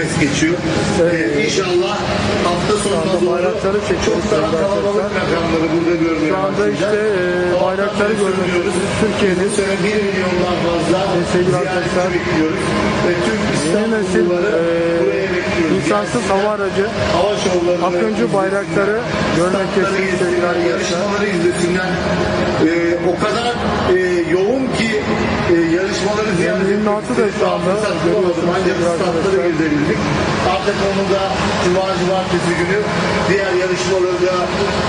Teknofest geçiyor. Evet. Ee, inşallah hafta sonuna doğru bayrakları çok daha sevgili kalabalık rakamları burada görmeye Şu anda işte e, bayrakları istiyoruz. Türkiye'nin Bu sene 1 milyondan fazla sevgili ziyaretçi arkadaşlar, bekliyoruz. Ve nesil İstanbulluları e, buraya bekliyoruz. insansız hava aracı hava şovlarını Akıncı bayrakları görmek sevgili arkadaşlar. yarışmaları izlesinler. Ee, o kadar e, yoğun ki e, yarışmaları Yani 26 da şu anda görüyorsunuz sevgili statları arkadaşlar. gezebildik. Artık onu da Cuma Cumartesi günü diğer yarışmaları da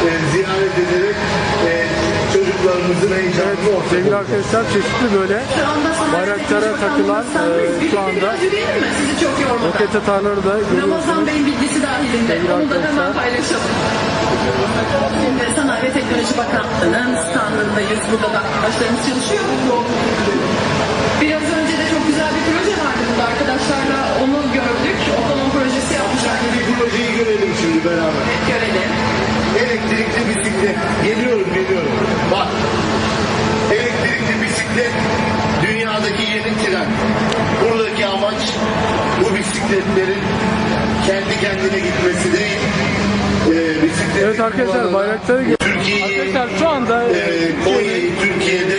e, ziyaret ederek e, çocuklarımızın heyecanını ortaya Sevgili arkadaşlar çeşitli böyle bayraklara takılan e, şu anda yormadan. roket atarları da Ramazan görüyorsunuz. Bey'in bilgisi dahilinde. Sevgili Onu da hemen paylaşalım. Şimdi Sanayi ve Teknoloji Bakanlığı'nın standındayız. Burada da arkadaşlarımız çalışıyor. Biraz önce de çok güzel bir proje vardı burada arkadaşlarla. Onu gördük. Otonom projesi yapmışlar. bir projeyi görelim şimdi beraber. Görelim. Elektrikli bisiklet. Geliyorum geliyorum. Bak. Elektrikli bisiklet dünyadaki yeni tren. Buradaki amaç bu bisikletlerin kendi kendine gitmesi değil. Ee, bisikletin Evet arkadaşlar bayrakları Arkadaşlar şu anda e, e, Konya'yı Türkiye'de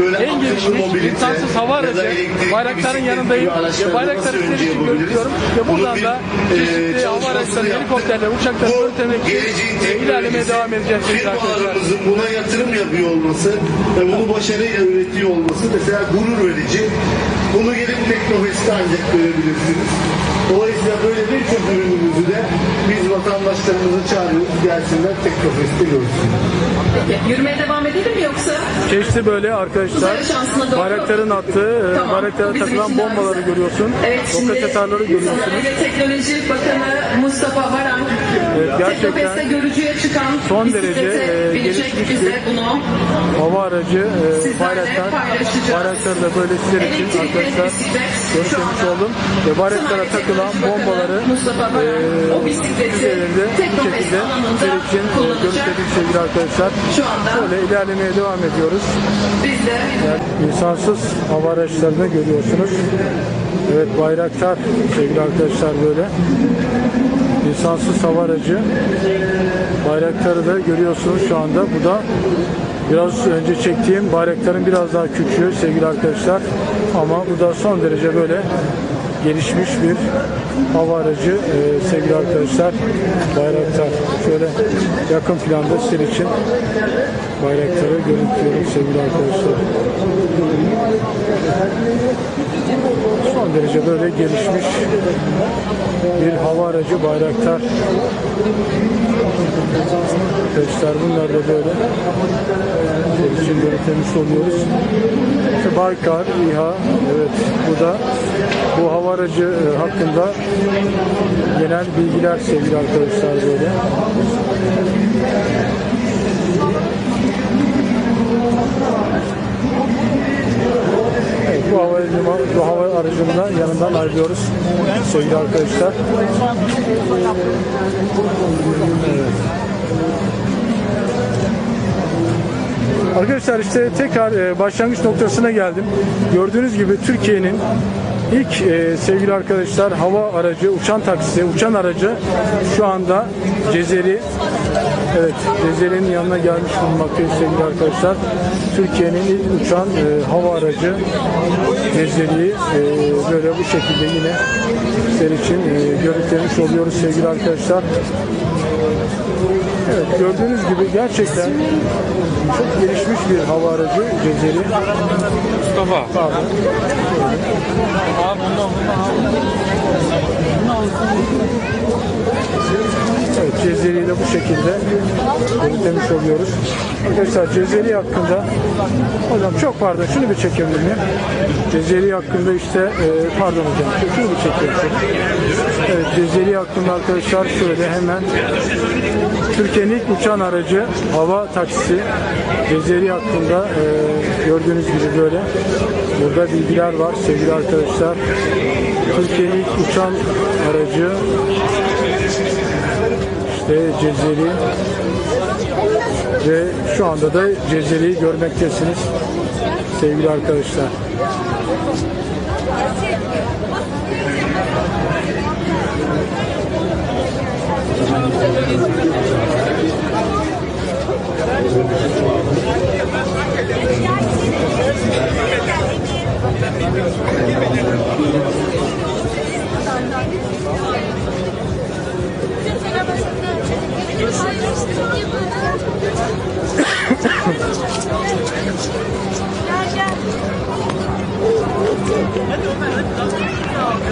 böyle en gelişmiş insansız hava aracı bayrakların yanındayım. Ve bayrakları sizler için görüyorum. Ve buradan da e, çeşitli hava araçları, yaptık. helikopterler, uçaklar Bu üreterek geleceğin e, ilerlemeye devam edeceğiz firmalarımızın buna yatırım yapıyor olması ve bunu başarıyla üretiyor olması mesela gurur verici. Bunu gelip Teknofest'te ancak görebilirsiniz. Dolayısıyla böyle birçok ürünümüzü de biz vatandaşlarımızı çağırıyoruz. Gelsinler Teknofest'te görsünler. Peki. Yürümeye devam edelim mi yoksa? Çeşitli böyle arkadaşlar bayrakların attığı, e, Tamam, bayraklara takılan bombaları güzel. görüyorsun. Evet şimdi Roket atarları görüyorsunuz. Sanayi ve Teknoloji Bakanı Mustafa Varank Evet, gerçekten Teknofest'te görücüye çıkan son derece, e, gelişmiş bize bir- bunu Hava aracı, e, bayraklar, bayrakları da böyle sizler için arkadaşlar anda oldum. Ve bayraklara takılan Bakanı bombaları e, üzerinde bu şekilde kullanacak. gösterdik sevgili arkadaşlar. Böyle ilerlemeye devam ediyoruz. Yani insansız hava araçlarını görüyorsunuz. Evet bayraktar sevgili arkadaşlar böyle. İnsansız hava aracı. Bayraktarı da görüyorsunuz şu anda. Bu da biraz önce çektiğim bayrakların biraz daha küçüğü sevgili arkadaşlar. Ama bu da son derece böyle gelişmiş bir hava aracı ee, sevgili arkadaşlar. Bayraktar. Şöyle yakın planda sizler için bayraktarı görüntülüyorum sevgili arkadaşlar. Son derece böyle gelişmiş bir hava aracı bayraktar. Arkadaşlar bunlar da böyle için görüntülemiş oluyoruz. İşte Baykar, İHA, evet bu da bu hava aracı e, hakkında genel bilgiler sevgili arkadaşlar böyle. Evet, bu hava, aracı- bu hava aracında yanından ayrılıyoruz sevgili arkadaşlar. Arkadaşlar işte tekrar e, başlangıç noktasına geldim. Gördüğünüz gibi Türkiye'nin ilk e, sevgili arkadaşlar hava aracı, uçan taksisi, uçan aracı şu anda Cezeri. Evet, Cezeri'nin yanına gelmiş bulunmaktayız sevgili arkadaşlar. Türkiye'nin ilk uçan e, hava aracı Cezeri'yi e, böyle bu şekilde yine sizler için e, görüntülemiş oluyoruz sevgili arkadaşlar. Evet gördüğünüz gibi gerçekten çok gelişmiş bir hava aracı Cezeri. Mustafa. Pardon. Abi bundan Evet Cezeri'yi de bu şekilde görüntülemiş oluyoruz. Arkadaşlar Cezeri hakkında hocam çok pardon şunu bir çekebilir miyim? Cezeri hakkında işte e, pardon hocam şunu bir çekelim. Evet Cezeri hakkında arkadaşlar şöyle hemen Türkiye'nin ilk uçan aracı hava taksisi Cezeri hakkında e, gördüğünüz gibi böyle burada bilgiler var sevgili arkadaşlar. Türkiye'nin ilk uçan aracı işte Cezeri ve şu anda da Cezeri'yi görmektesiniz sevgili arkadaşlar.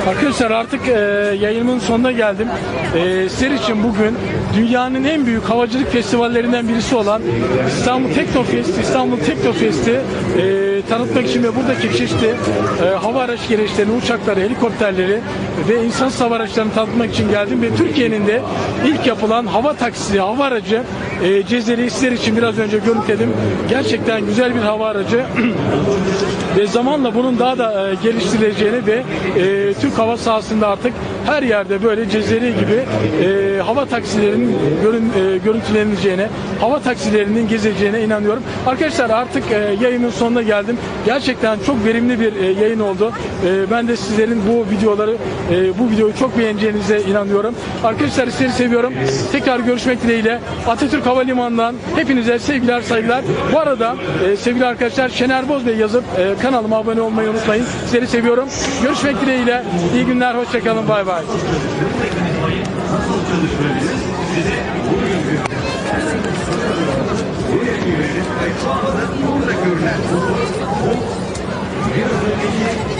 Arkadaşlar artık e, yayınımın sonuna geldim. E, sizler için bugün dünyanın en büyük havacılık festivallerinden birisi olan İstanbul Teknofest, İstanbul Teknofest'i e, tanıtmak için ve buradaki çeşitli e, hava araç gereçlerini, uçakları, helikopterleri ve insan hava araçlarını tanıtmak için geldim ve Türkiye'nin de ilk yapılan hava taksisi, hava aracı e, Cezeri sizler için biraz önce görüntüledim. Gerçekten güzel bir hava aracı ve zamanla bunun daha da e, geliştirileceğini ve e, Türk hava sahasında artık her yerde böyle Cezeri gibi e, hava taksilerinin görün, e, görüntüleneceğine, hava taksilerinin gezeceğine inanıyorum. Arkadaşlar artık e, yayının sonuna geldim. Gerçekten çok verimli bir e, yayın oldu. E, ben de sizlerin bu videoları, e, bu videoyu çok beğeneceğinize inanıyorum. Arkadaşlar sizleri seviyorum. Tekrar görüşmek dileğiyle. Atatürk Havalimanı'ndan hepinize sevgiler, saygılar. Bu arada e, sevgili arkadaşlar Şener Boz yazıp e, kanalıma abone olmayı unutmayın. Sizleri seviyorum. Görüşmek dileğiyle. İyi günler, hoşçakalın. Bay bay. Nasıl çalışıyoruz? Nasıl çalışıyoruz? Size bugün Buraya güvenin ve şu anda burada görünen bu bir önceki